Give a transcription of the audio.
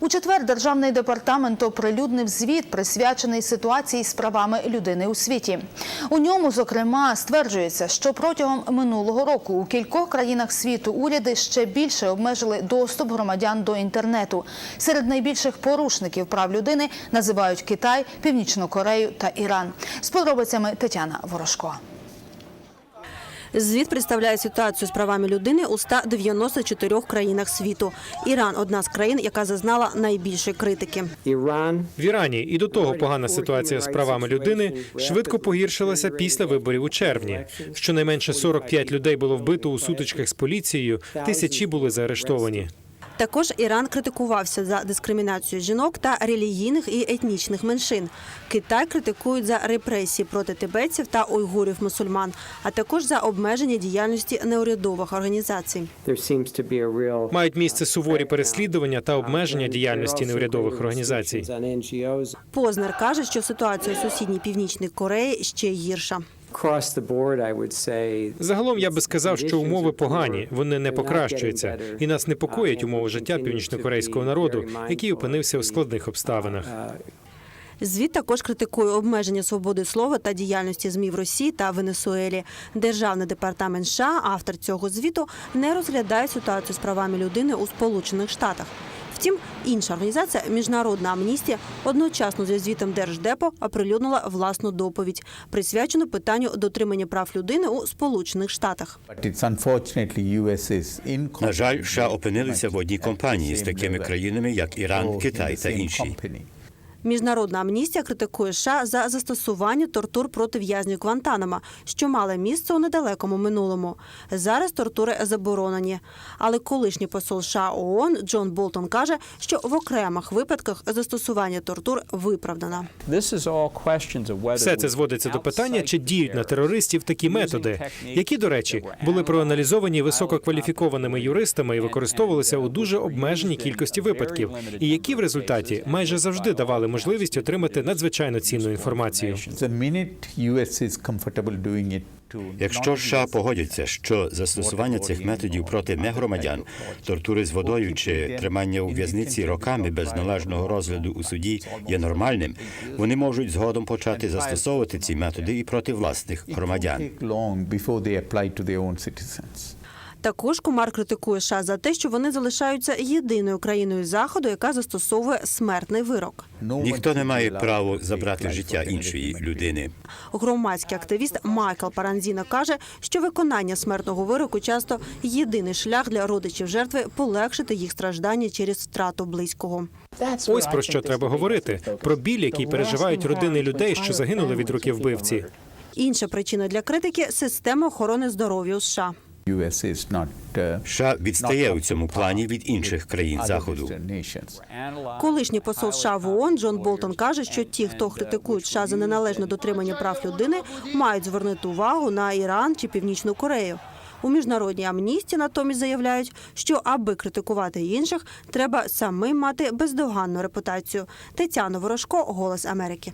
У четвер державний департамент оприлюднив звіт, присвячений ситуації з правами людини у світі. У ньому, зокрема, стверджується, що протягом минулого року у кількох країнах світу уряди ще більше обмежили доступ громадян до інтернету. Серед найбільших порушників прав людини називають Китай, Північну Корею та Іран. З подробицями Тетяна Ворожко. Звіт представляє ситуацію з правами людини у 194 країнах світу. Іран одна з країн, яка зазнала найбільшої критики. В Ірані і до того погана ситуація з правами людини швидко погіршилася після виборів у червні. Щонайменше 45 людей було вбито у сутичках з поліцією, тисячі були заарештовані. Також Іран критикувався за дискримінацію жінок та релігійних і етнічних меншин. Китай критикують за репресії проти тибетців та уйгурів-мусульман, а також за обмеження діяльності неурядових організацій. Мають місце суворі переслідування та обмеження діяльності неурядових організацій. Познер каже, що ситуація у сусідній північній Кореї ще гірша. Загалом я би сказав, що умови погані, вони не покращуються, і нас непокоять умови життя північнокорейського народу, який опинився у складних обставинах. Звіт також критикує обмеження свободи слова та діяльності ЗМІ в Росії та Венесуелі. Державний департамент США, автор цього звіту, не розглядає ситуацію з правами людини у Сполучених Штатах. Втім, інша організація Міжнародна амністія одночасно зі звітом Держдепо оприлюднила власну доповідь, присвячену питанню дотримання прав людини у Сполучених Штатах. На жаль, США опинилися в одній компанії з такими країнами, як Іран, Китай та інші. Міжнародна амністія критикує США за застосування тортур проти в'язнів Гвантанамо, що мали місце у недалекому минулому. Зараз тортури заборонені. Але колишній посол США ООН Джон Болтон каже, що в окремих випадках застосування тортур виправдано. Все це зводиться до питання, чи діють на терористів такі методи, які, до речі, були проаналізовані висококваліфікованими юристами і використовувалися у дуже обмеженій кількості випадків, і які в результаті майже завжди давали можливість отримати надзвичайно цінну інформацію. Якщо США погодяться, що застосування цих методів проти негромадян, тортури з водою чи тримання у в'язниці роками без належного розгляду у суді є нормальним, вони можуть згодом почати застосовувати ці методи і проти власних громадян. Також Кумар критикує США за те, що вони залишаються єдиною країною заходу, яка застосовує смертний вирок. Ніхто не має права забрати життя іншої людини. Громадський активіст Майкл Паранзіна каже, що виконання смертного вироку часто єдиний шлях для родичів жертви полегшити їх страждання через втрату близького. Ось про що треба говорити: про біль, який переживають родини людей, що загинули від руки вбивці. Інша причина для критики система охорони здоров'я у США. Uh, США відстає у цьому плані від інших країн заходу. Колишній посол США в ООН Джон Болтон каже, що ті, хто критикують США за неналежне дотримання прав людини, мають звернути увагу на Іран чи Північну Корею. У міжнародній амністії натомість заявляють, що аби критикувати інших, треба самим мати бездоганну репутацію. Тетяна Ворожко, Голос Америки.